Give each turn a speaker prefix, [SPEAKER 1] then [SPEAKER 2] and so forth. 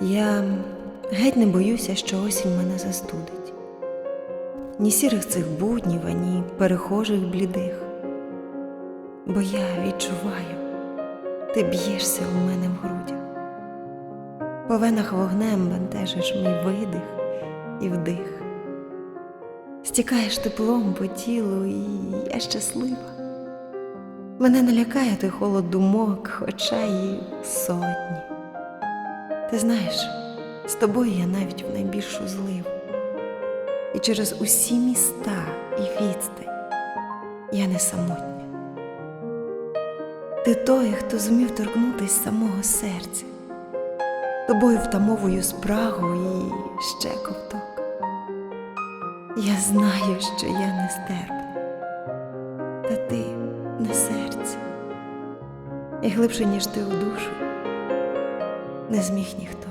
[SPEAKER 1] Я геть не боюся, що осінь мене застудить. Ні сірих цих буднів, ані перехожих блідих. Бо я відчуваю, ти б'єшся у мене в грудях. По венах вогнем бентежиш мій видих і вдих. Стікаєш теплом по тілу, і я щаслива. Мене не лякає той холод думок, хоча й сотні. Ти знаєш, з тобою я навіть в найбільшу зливу. І через усі міста і відстань я не самотня. Ти той, хто зумів торкнутись самого серця, тобою втамовую спрагу і ще ковток. Я знаю, що я нестерпна, та ти на серці, і глибше, ніж ти у душу, не зміг ніхто.